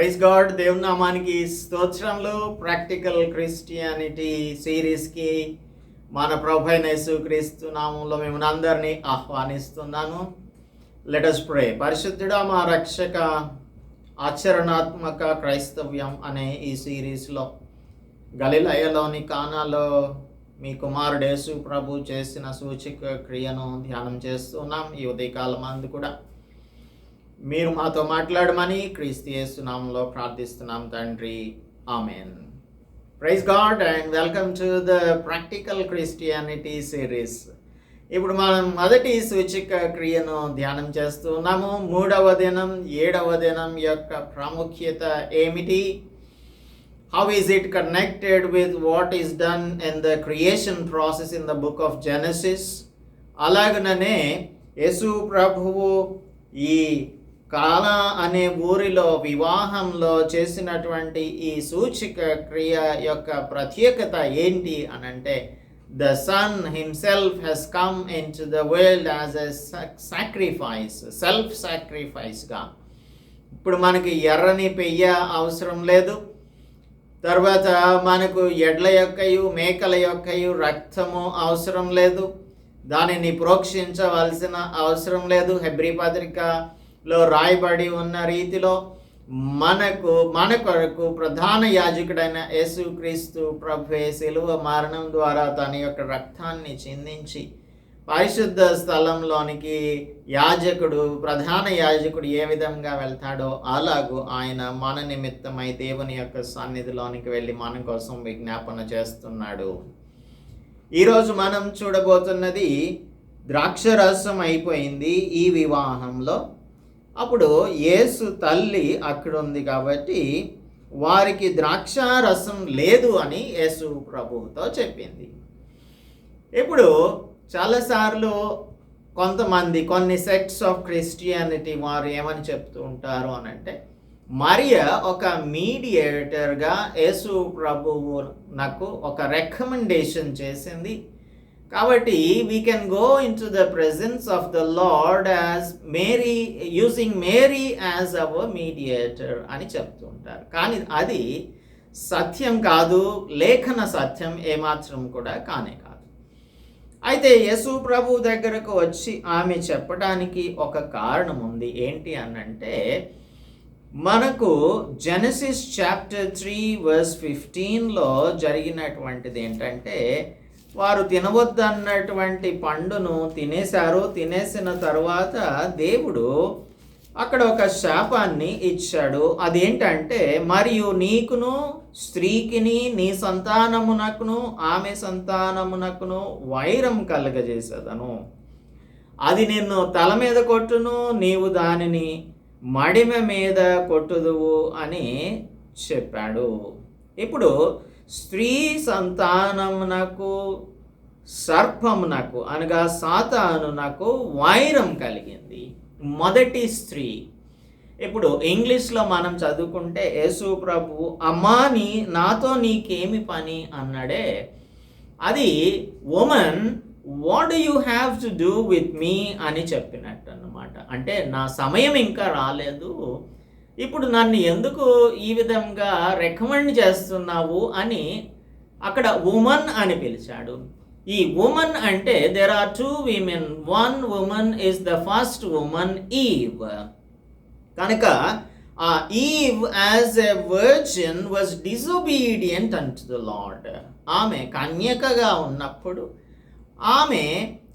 God దేవుని నామానికి స్తోత్రంలో ప్రాక్టికల్ క్రిస్టియానిటీ సిరీస్కి మన ప్రభైన యేసుక్రీస్తు నామంలో మిమ్మల్ని అందరినీ ఆహ్వానిస్తున్నాను. లెటస్ ప్రే పరిశుద్ధుడా మా రక్షక ఆచరణాత్మక క్రైస్తవ్యం అనే ఈ సిరీస్లో గలిలయలోని కానాలో మీ కుమారుడు యేసు ప్రభు చేసిన సూచిక క్రియను ధ్యానం చేస్తున్నాం ఈ ఉదయకాలం అందు కూడా మీరు మాతో మాట్లాడమని క్రీస్తునామంలో ప్రార్థిస్తున్నాం తండ్రి. Amen. Praise God and welcome to the practical Christianity series. ఇప్పుడు మనం మొదటి సూచిక క్రియను ధ్యానం చేస్తున్నాము మూడవ దినం ఏడవ దినం యొక్క ప్రాముఖ్యత ఏమిటి? How is it connected with what is done in the creation process in the book of Genesis అలాగనే యేసు ప్రభువు ఈ కాల అనే ఊరిలో వివాహంలో చేసినటువంటి ఈ సూచిక క్రియ యొక్క ప్రత్యేకత ఏంటి అని అంటే the son himself he's come into the world as a sacrifice self సాక్రిఫైస్గా ఇప్పుడు మనకి ఎర్రని పెయ్య అవసరం లేదు. తర్వాత మనకు ఎడ్ల యొక్కయు మేకల యొక్కయు రక్తము అవసరం లేదు. దానిని ప్రోక్షించవలసిన అవసరం లేదు. హెబ్రి లో రాయబడి ఉన్న రీతిలో మనకు మన కొరకు ప్రధాన యాజకుడైన యేసుక్రీస్తు ప్రభు శిలువ మరణం ద్వారా తన యొక్క రక్తాన్ని చిందించి పరిశుద్ధ స్థలంలోనికి యాజకుడు ప్రధాన యాజకుడు ఏ విధంగా వెళ్తాడో అలాగూ ఆయన మన నిమిత్తమై దేవుని యొక్క సన్నిధిలోనికి వెళ్ళి మన కోసం విజ్ఞాపన చేస్తున్నాడు. ఈరోజు మనం చూడబోతున్నది ద్రాక్షరసం అయిపోయింది ఈ వివాహంలో. అప్పుడు యేసు తల్లి అక్కడ ఉంది కాబట్టి వారికి ద్రాక్షారసం లేదు అని యేసు ప్రభువుతో చెప్పింది. ఇప్పుడు చాలాసార్లు కొంతమంది కొన్ని సెక్ట్స్ ఆఫ్ క్రిస్టియానిటీ వారు ఏమని చెప్తూ ఉంటారు అని అంటే మరియ ఒక మీడియేటర్గా యేసు ప్రభువు నాకు ఒక రికమెండేషన్ చేసింది. కాబట్టి we can go into the presence of the Lord as Mary using Mary as our mediator అని చెప్తూ ఉంటారు. కానీ అది సత్యం కాదు లేఖన సత్యం ఏమాత్రం కూడా కానే కాదు. అయితే యేసు ప్రభు దగ్గరకు వచ్చి ఆమె చెప్పడానికి ఒక కారణం ఉంది. ఏంటి అనంటే మనకు జెనసిస్ చాప్టర్ త్రీ వర్స్ ఫిఫ్టీన్లో జరిగినటువంటిది ఏంటంటే వారు తినవద్దన్నటువంటి పండును తినేశారు. తినేసిన తర్వాత దేవుడు అక్కడ ఒక శాపాన్ని ఇచ్చాడు. అదేంటంటే మరియు నీకును స్త్రీకిని నీ సంతానమునకును ఆమె సంతానమునకును వైరం కలగజేసేదను. అది నిన్ను తల మీద కొట్టును నీవు దానిని మడిమ మీద కొట్టుదువు అని చెప్పాడు. ఇప్పుడు స్త్రీ సంతానమునకు సర్పమునకు అనగా సాతానునకు వైరం కలిగింది. మొదటి స్త్రీ. ఇప్పుడు ఇంగ్లీష్లో మనం చదువుకుంటే యేసు ప్రభు అమ్మాని నాతో నీకేమి పని? అన్నాడే. అది woman what you have to do with me అని చెప్పినట్టు అనమాట అంటే నా సమయం ఇంకా రాలేదు. ఇప్పుడు నన్ను ఎందుకు ఈ విధంగా రికమెండ్ చేస్తున్నావు అని అక్కడ ఉమన్ అని పిలిచాడు. ఈ ఉమన్ అంటే there are two women one woman is the first woman Eve కనుక ఆ Eve as a virgin was disobedient unto the Lord ఆమె కన్యకగా ఉన్నప్పుడు ఆమె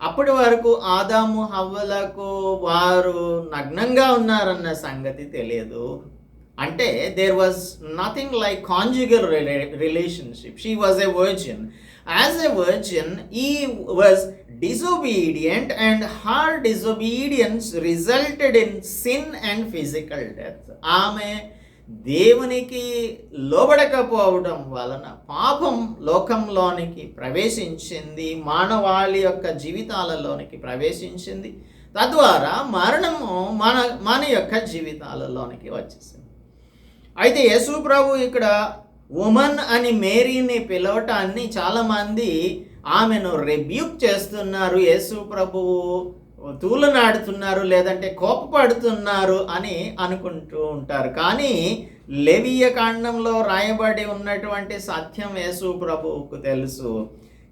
అప్పటి వరకు ఆదాము హవ్వలకు వారు నగ్నంగా ఉన్నారన్న సంగతి తెలియదు. అంటే there was nothing like conjugal relationship she was a virgin as a virgin he was disobedient and her disobedience resulted in sin and physical death ఆమె దేవునికి లోబడకపోవడం వలన పాపం లోకంలోనికి ప్రవేశించింది మానవాళి యొక్క జీవితాలలోనికి ప్రవేశించింది. తద్వారా మరణము మన మన యొక్క జీవితాలలోనికి వచ్చేసింది. అయితే యేసు ప్రభు ఇక్కడ ఉమన్ అని మేరీని పిలవటాన్ని చాలామంది ఆమెను రెబ్యూక్ చేస్తున్నారు. యేసు ప్రభువు తూలనాడుతున్నారు లేదంటే కోపపడుతున్నారు అని అనుకుంటూ ఉంటారు. కానీ లెవియ కాండంలో రాయబడి ఉన్నటువంటి సత్యం యేసు ప్రభువుకు తెలుసు.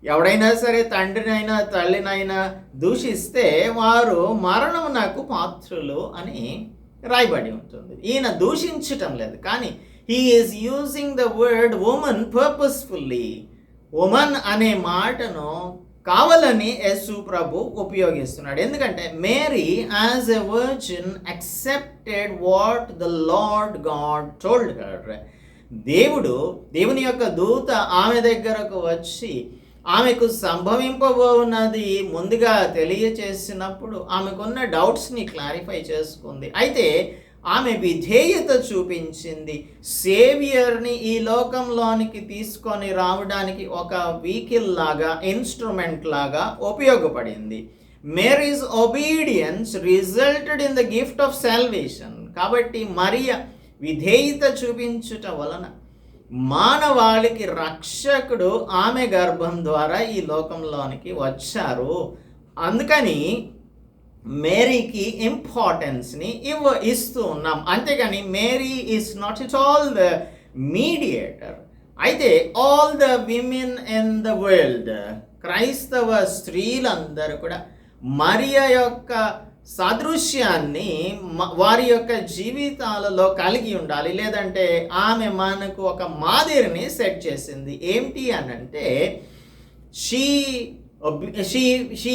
ఎవడైనా సరే తండ్రినైనా తల్లినైనా దూషిస్తే వారు మరణం నాకు పాత్రులు అని రాయబడి ఉంటుంది. ఈయన దూషించటం లేదు. కానీ he is using the word women purposefully women అనే మాటను కావాలని యేసు ప్రభు ఉపయోగిస్తున్నాడు. ఎందుకంటే Mary as a virgin accepted what the Lord God told her. దేవుడు దేవుని యొక్క దూత ఆమె దగ్గరకు వచ్చి ఆమెకు సంభవింపబోన్నది ముందుగా తెలియచేసినప్పుడు ఆమెకున్న డౌట్స్ని క్లారిఫై చేసుకుంది. అయితే ఆమె విధేయత చూపించింది. సేవియర్ని ఈ లోకంలోనికి తీసుకొని రావడానికి ఒక వీకిల్ లాగా ఇన్స్ట్రుమెంట్ లాగా ఉపయోగపడింది. Mary's obedience resulted in the gift of salvation కాబట్టి మరియ విధేయత చూపించుట వలన మానవాళికి రక్షకుడు ఆమె గర్భం ద్వారా ఈ లోకంలోనికి వచ్చారు. అందుకని మేరీకి ఇంపార్టెన్స్ని ఇవ్వ ఇస్తూ ఉన్నాం. అంతేగాని Mary is not it all the mediator అయితే all the women in the world క్రైస్తవ స్త్రీలందరూ కూడా మరియ యొక్క సాదృశ్యాన్ని వారి యొక్క జీవితాలలో కలిగి ఉండాలి. లేదంటే ఆమె మనకు ఒక మాదిరిని సెట్ చేసింది. ఏమిటి అని అంటే she she she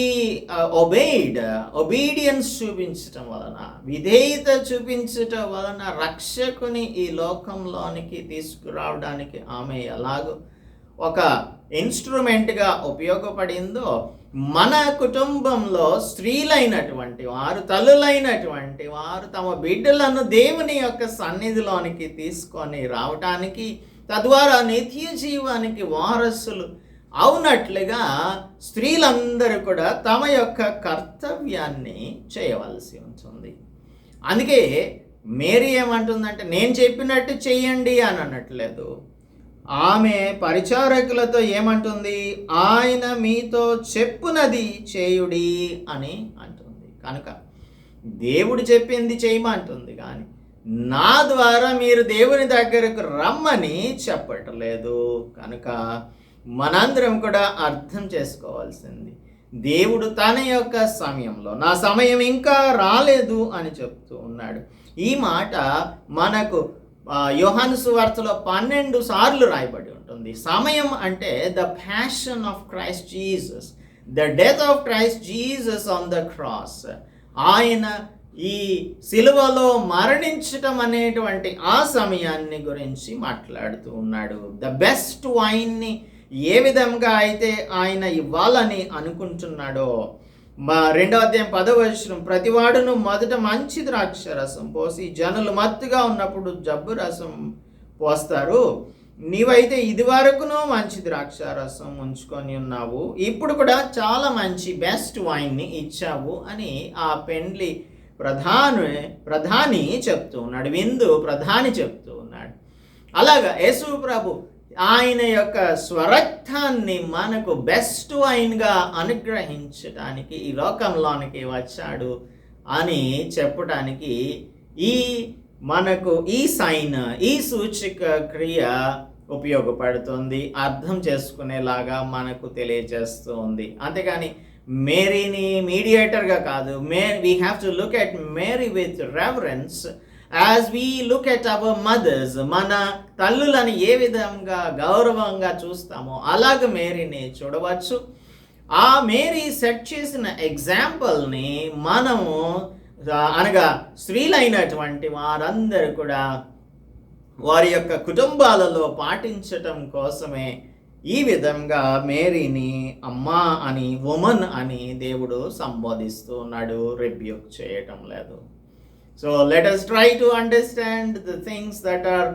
obeyed obedience చూపించటం వలన విధేయత చూపించటం వలన రక్షకుని ఈ లోకంలోనికి తీసుకురావడానికి ఆమె ఎలాగో ఒక ఇన్స్ట్రుమెంట్గా ఉపయోగపడిందో మన కుటుంబంలో స్త్రీలైనటువంటి వారు తల్లులైనటువంటి వారు తమ బిడ్డలను దేవుని యొక్క సన్నిధిలోనికి తీసుకొని రావటానికి తద్వారా నిత్య జీవానికి వారసులు అవునట్లుగా స్త్రీలందరూ కూడా తమ యొక్క కర్తవ్యాన్ని చేయవలసి ఉంటుంది. అందుకే మేరీ ఏమంటుందంటే నేను చెప్పినట్టు చెయ్యండి అని అనట్లేదు. ఆమె పరిచారకులతో ఏమంటుంది? ఆయన మీతో చెప్పునది చేయుడి అని అంటుంది. కనుక దేవుడు చెప్పింది చేయమంటుంది కానీ నా ద్వారా మీరు దేవుని దగ్గరకు రమ్మని చెప్పట్లేదు. కనుక మనందరం కూడా అర్థం చేసుకోవాల్సింది. దేవుడు తన యొక్క సమయంలో నా సమయం ఇంకా రాలేదు అని చెప్తూ ఉన్నాడు. ఈ మాట మనకు యోహాను సువార్తలో పన్నెండు సార్లు రాయబడి ఉంటుంది. సమయం అంటే the passion of Christ Jesus the death of Christ Jesus on the cross ఆయన ఈ సిలువలో మరణించటం అనేటువంటి ఆ సమయాన్ని గురించి మాట్లాడుతూ ఉన్నాడు. ద బెస్ట్ వైన్ని ఏ విధంగా అయితే ఆయన ఇవ్వాలని అనుకుంటున్నాడో మా రెండవ అధ్యాయం పదవచనం ప్రతివాడును మొదట మంచి ద్రాక్ష రసం పోసి జనులు మత్తుగా ఉన్నప్పుడు జబ్బు రసం పోస్తారు. నీవైతే ఇది వరకును మంచి ద్రాక్ష రసం ఉంచుకొని ఉన్నావు. ఇప్పుడు కూడా చాలా మంచి బెస్ట్ వైన్ని ఇచ్చావు అని ఆ పెండ్లి ప్రధాని ప్రధాని చెప్తూ ఉన్నాడు. విందు ప్రధాని చెప్తూ ఉన్నాడు. అలాగా యేసు ప్రభు ఆయన యొక్క స్వరక్తాన్ని మనకు బెస్ట్ వైన్గా అనుగ్రహించడానికి ఈ లోకంలోనికి వచ్చాడు అని చెప్పడానికి ఈ మనకు ఈ సైన్ ఈ సూచిక క్రియ ఉపయోగపడుతుంది. అర్థం చేసుకునేలాగా మనకు తెలియజేస్తూ ఉంది అంతేగాని మేరీని మీడియేటర్గా కాదు may we have to look at Mary with reference as we look at our mothers మన తల్లులను ఏ విధంగా గౌరవంగా చూస్తామో అలాగ మేరీని చూడవచ్చు. ఆ మేరీ సెట్ చేసిన ఎగ్జాంపుల్ని మనము అనగా స్త్రీలైనటువంటి వారందరూ కూడా వారి యొక్క కుటుంబాలలో పాటించటం కోసమే ఈ విధంగా మేరీని అమ్మా అని ఉమన్ అని దేవుడు సంబోధిస్తూ ఉన్నాడు రిబ్యూక్ చేయటం లేదు. So let us try to understand the things that are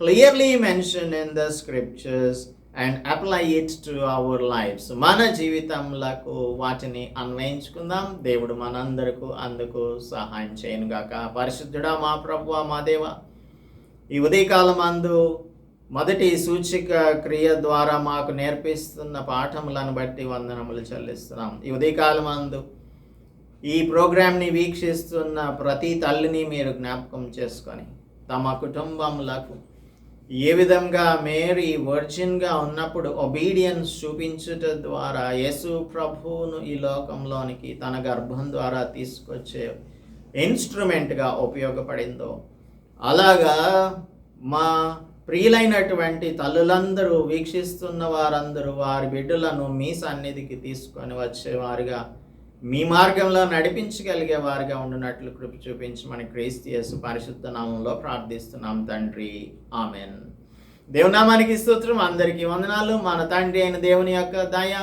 clearly mentioned in the scriptures and apply it to our lives మన జీవితంలకు వాటిని అన్వయించుకుందాం. దేవుడు మనందరకు అందుకు సహాయం చేయను గాక. పరిశుద్ధుడా మా ప్రభు మా దేవ ఈ ఉదయకాలం అందు మొదటి సూచిక క్రియ ద్వారా మాకు నేర్పిస్తున్న పాఠములను బట్టి వందనములు చెల్లిస్తున్నాం. ఈ ఉదయకాలం అందు ఈ ప్రోగ్రామ్ని వీక్షిస్తున్న ప్రతి తల్లిని మీరు జ్ఞాపకం చేసుకొని తమ కుటుంబములకు ఏ విధంగా మేరీ వర్జిన్గా ఉన్నప్పుడు ఒబీడియన్స్ చూపించుట ద్వారా యేసు ప్రభువును ఈ లోకంలోనికి తన గర్భం ద్వారా తీసుకొచ్చే ఇన్స్ట్రుమెంట్గా ఉపయోగపడిందో అలాగా మా ప్రియులైనటువంటి తల్లులందరూ వీక్షిస్తున్న వారందరూ వారి బిడ్డలను మీ సన్నిధికి తీసుకొని వచ్చేవారుగా మీ మార్గంలో నడిపించగలిగే వారిగా ఉండినట్లు కృప చూపించి మన క్రీస్తు యేసు పరిశుద్ధ నామంలో ప్రార్థిస్తున్నాం తండ్రి. ఆమెన్. దేవునామానికి స్తోత్రం. అందరికీ వందనాలు. మన తండ్రి అయిన దేవుని యొక్క దయ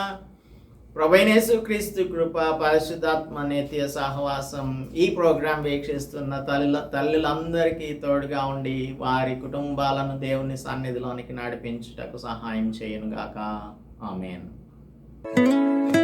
ప్రభైనేసు క్రీస్తు కృప పరిశుద్ధాత్మ నేత్య సహవాసం ఈ ప్రోగ్రాం వీక్షిస్తున్న తల్లి తల్లులందరికీ తోడుగా ఉండి వారి కుటుంబాలను దేవుని సన్నిధిలోనికి నడిపించుటకు సహాయం చేయనుగాక. ఆమెన్.